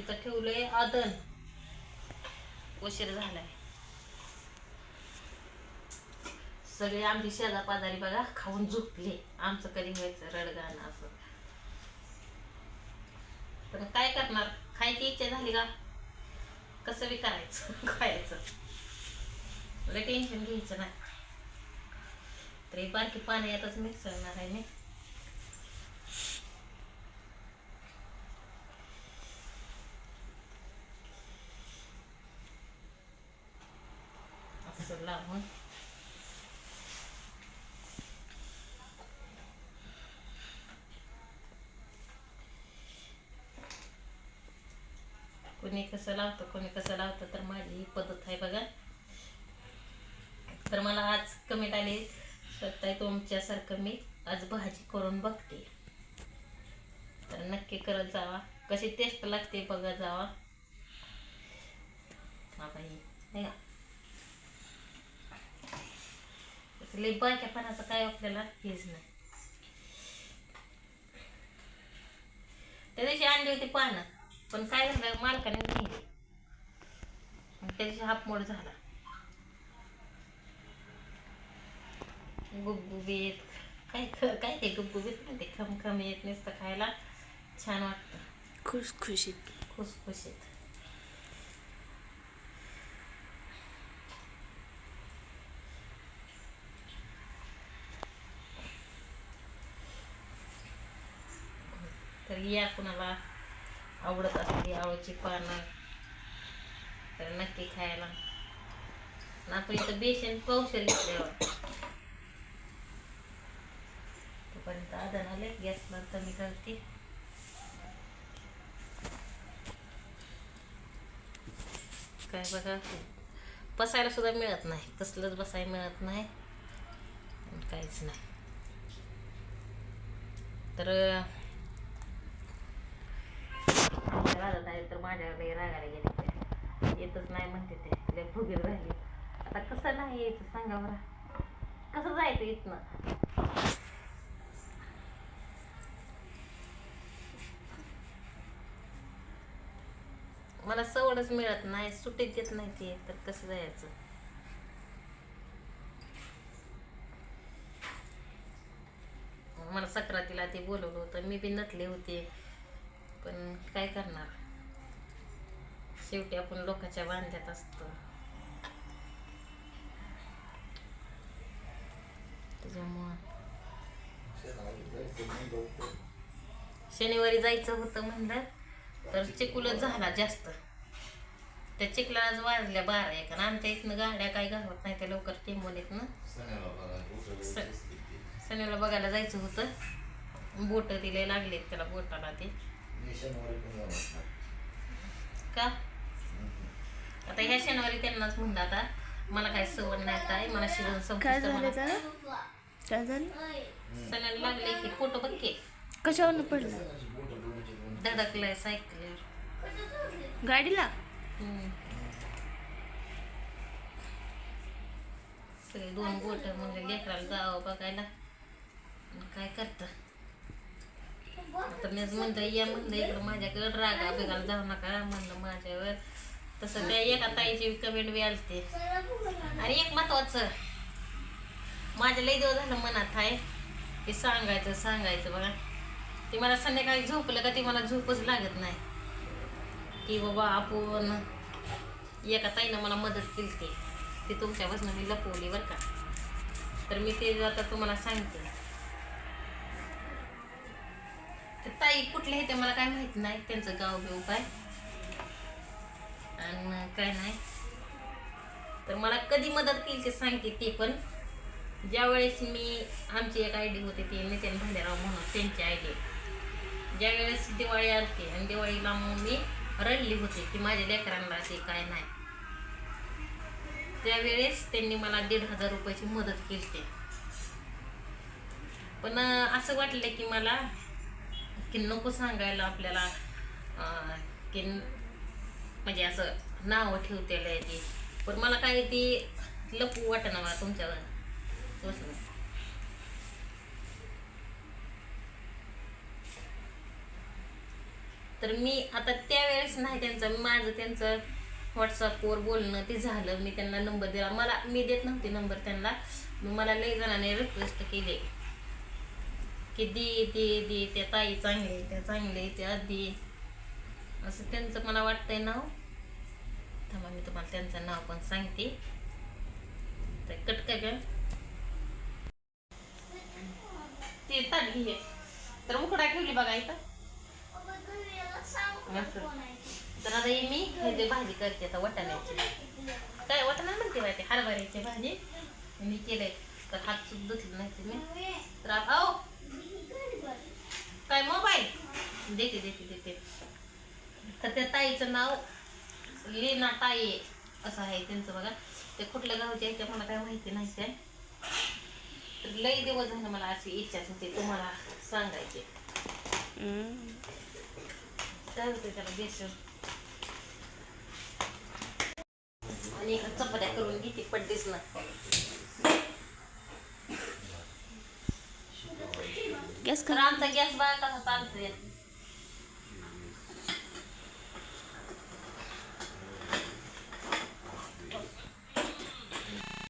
तिथं ठेवलंय आदन. उशीर झालाय. सगळे आमची शेजा पाजारी बघा खाऊन झोपले. आमचं कधी व्हायचं? रडगाणं असं. पण काय करणार? खायची इच्छा झाली का? कसं बी करायचं? खायचं. टेन्शन घ्यायचं नाही. तरी बारकी पाणी येतच मिक्सरणार आहे मी. असं लावून कोणी कसं लावतं कोणी कसं लावतं तर माझी ही पद्धत आहे बघा. तर मला आज कमेंट आले. सत्ता तुमच्यासारखं मी आज भाजी करून बघते. तर नक्की करत जावा. कशी टेस्ट लागते बघा जावा. हा बाई नाही का लई बायक्यापणाचं काय आपल्याला हेच नाही. त्या दिवशी आणली होती पानं पण काय झालं मालकाने मग त्या दिवशी हाफ मोड झाला. गुबगुबीत काय काय ते गुबगुबीत नाही ते खमखम येत नुसतं खायला छान वाटतं. खुसखुशीत खुसखुशीत तर या कुणाला आवडत असली आवळीची पानं. तर नक्की खायला. आपण इथं बेसन कौशल घेतल्यावर. तोपर्यंत आदन आले गॅसला कमी करते. काय बघा बसायला सुद्धा मिळत नाही. कसलंच बसायला मिळत नाही. काहीच नाही. तर राहत आहे तर माझ्याकडे रागायला गेले येतच नाही म्हणते ते लय फुगीर झाली. आता कसं नाही यायचं सांगा बरं. कसं जायचं इथनं? मला सवडच मिळत नाही सुट्टीत देत नाही ते तर कसं जायचं? मला सक्रातीला ते बोलवलं होतं मी बी नटले होते. पण काय करणार? शेवटी आपण लोकांच्या बांध्यात असतो. त्याच्यामुळं. शनिवारी जायचं होतं म्हणलं तर चिकुलच झाला जास्त. त्या चिखलाच वाजल्या बारा एक आणि आमच्या इथनं गाड्या काय घालवत नाही त्या लवकर टिंबून येत ना सण्याला बघायला जायचं होतं. बोट दिले लागलेत त्याला बोटाला ते. का? आता ह्या शनिवारी त्यांनाच म्हणलं आता. मला काय सवड नाही काय मला शिवण काय त्याला? झालं? लागले की फोटो बघ की. कशावरनं पडलं? धडकलाय सायकलीवर. गाडीला? हम्म. सगळे दोन बोट म्हणजे लेकराला जावं बघायला. आणि काय करता? आता मीच म्हणलं या म्हणलं इकडं माझ्याकडं रागा बिगाला जाऊ नका म्हणलं माझ्यावर. तसं त्या एका ताईची कमेंट बी आलते. आणि एक महत्वाचं माझ्या लई देव झालं मनात आहे ते सांगायचं सांगायचं बघा. ते मला संध्याकाळी झोपलं का ते मला झोपच लागत नाही. की बाबा आपण एका ताईनं मला मदत केली ती तुमच्यापासून मी लपवली बरं का. तर मी ते आता तुम्हाला सांगते. ताई कुठले आहे ते मला काय माहीत नाही. त्यांचं गाव बिव काय? आणि काय नाही. तर मला कधी मदत केली ते सांगते ते पण. ज्यावेळेस मी आमची एक आय डी होती ती नितीन भांडेराव म्हणून त्यांची आय डी. ज्यावेळेस दिवाळी आलती आणि दिवाळीला मग मी रडली होती की माझ्या लेकरांना ते काय नाही. त्यावेळेस त्यांनी मला दीड हजार रुपयाची मदत केली ते पण असं वाटलं की मला की नको सांगायला आपल्याला की म्हणजे असं नावं ठेवतेलं आहे पण मला काय ती लपू वाटणं मला तुमच्यावर. तर मी आता त्यावेळेस नाही त्यांचं माझं त्यांचं व्हॉट्सअपवर बोलणं ते झालं. मी त्यांना नंबर दिला. मला मी देत नव्हते नंबर त्यांना. मग मला लई जणांनी रिक्वेस्ट केली. की दे दे दे त्या ताई चांगले त्या चांगले त्या दे असं त्यांचं मला वाटतंय नाव. थांबा मी तुम्हाला त्यांचं नाव पण सांगते. तर कटका घ्या ते ताट घे तर उकडा ठेवली बघा इथं. तर आता हे मी हे जे भाजी करते आता वटाण्याची. काय वटाणा म्हणते माहिती हरभऱ्याची भाजी. मी केलंय. तर हात सुद्धा धुतलं नाही मी तर आता देते देते देते. तर त्या ताईचं नाव लीना ताई असं आहे त्यांचं बघा. ते कुठल्या गावचे आहे ते मला काय माहिती नाही ते तर लई दिवस झालं मला अशी इच्छाच होती तुम्हाला सांगायचे. काय होतं त्याला बेसन आणि चपात्या करून घेते पड्डीस ना गॅस कर. आमचा गॅस बघा कसा चालतोय?